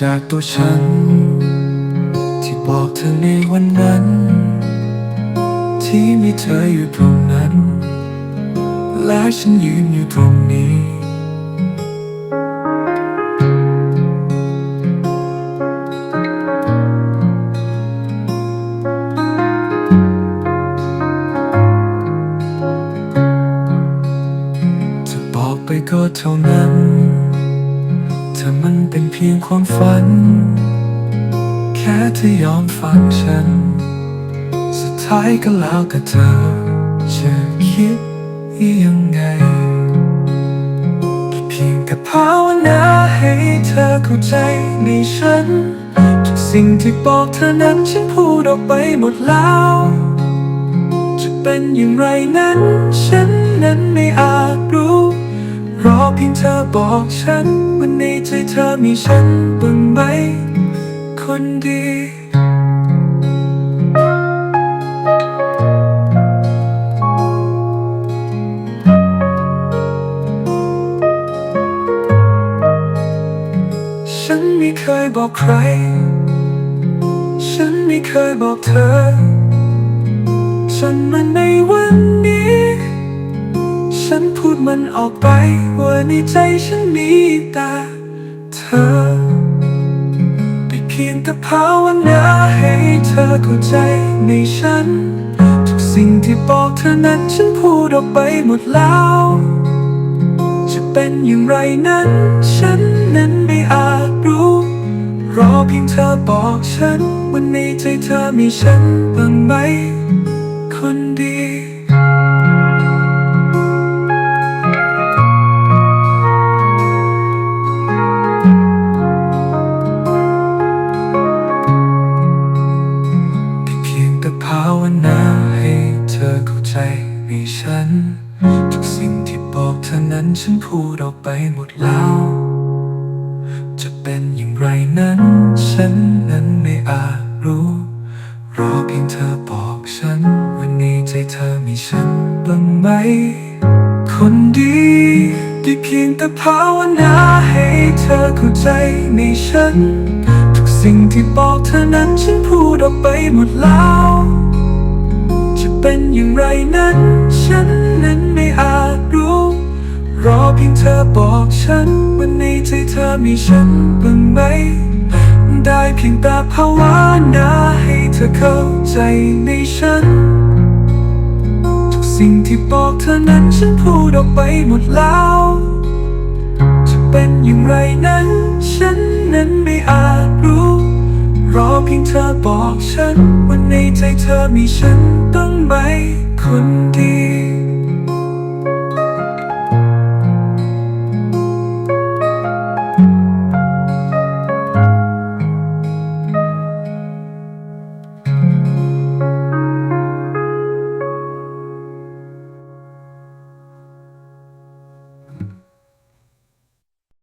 จากตัวฉัน ที่บอกเธอในวันนั้น ที่มีเธออยู่ตรงนั้น และฉันยืนอยู่ตรงนี้ จะบอกไปก็เท่านั้น เธอมันเป็นเพียงความฝัน แค่เธอยอมฟังฉัน สุดท้ายก็แล้วกับเธอจะคิดยังไงเพียงแต่ภาวนาให้เธอเข้าใจในฉันทุกสิ่งที่บอกเธอนั้นฉันพูดออกไปหมดแล้วจะเป็นอย่างไรนั้น ฉันนั้นไม่อาจรู้ รอเพียงเธอบอกฉันว่าในใจเธอมีฉันบ้างไหม คนดีฉันไม่เคยบอกใคร ฉันไม่เคยบอกเธอ ฉันมาในวัน ฉันพูดมันออกไป ว่าในใจฉันมีแต่เธอแต่เพียงแต่ภาวนาให้เธอเข้าใจในฉัน ทุกสิ่งที่บอกเธอนั้นฉันพูดออกไปหมดแล้ว จะเป็นอย่างไรนั้น ฉันนั้นไม่อาจรู้ รอเพียงเธอบอกฉันว่าในใจเธอมีฉันบ้างไหมคนดี ใจในฉัน ทุกสิ่งที่บอกเธอนั้นฉันพูดออกไปหมดแล้ว จะเป็นอย่างไรนั้น ฉันนั้นไม่อาจรู้ รอเพียงเธอบอกฉัน วันนี้ใจเธอมีฉันบ้างไหม คนดีได้เพียงแต่ภาวนาให้เธอเข้าใจในฉัน ทุกสิ่งที่บอกเธอนั้นฉันพูดออกไปหมดแล้ว เป็นอย่างไรนั้น ฉันนั้นไม่อาจรู้ รอเพียงเธอบอกฉันว่าในใจเธอมีฉันบ้างไหม ได้เพียงแต่ภาวนาให้เธอเข้าใจในฉัน ทุกสิ่งที่บอกเธอนั้นฉันพูดออกไปหมดแล้ว จะเป็นอย่างไรนั้น ฉันนั้นไม่อาจ อเธอบอกฉัน ว่าในใจเธอมีฉันต้องไหมคน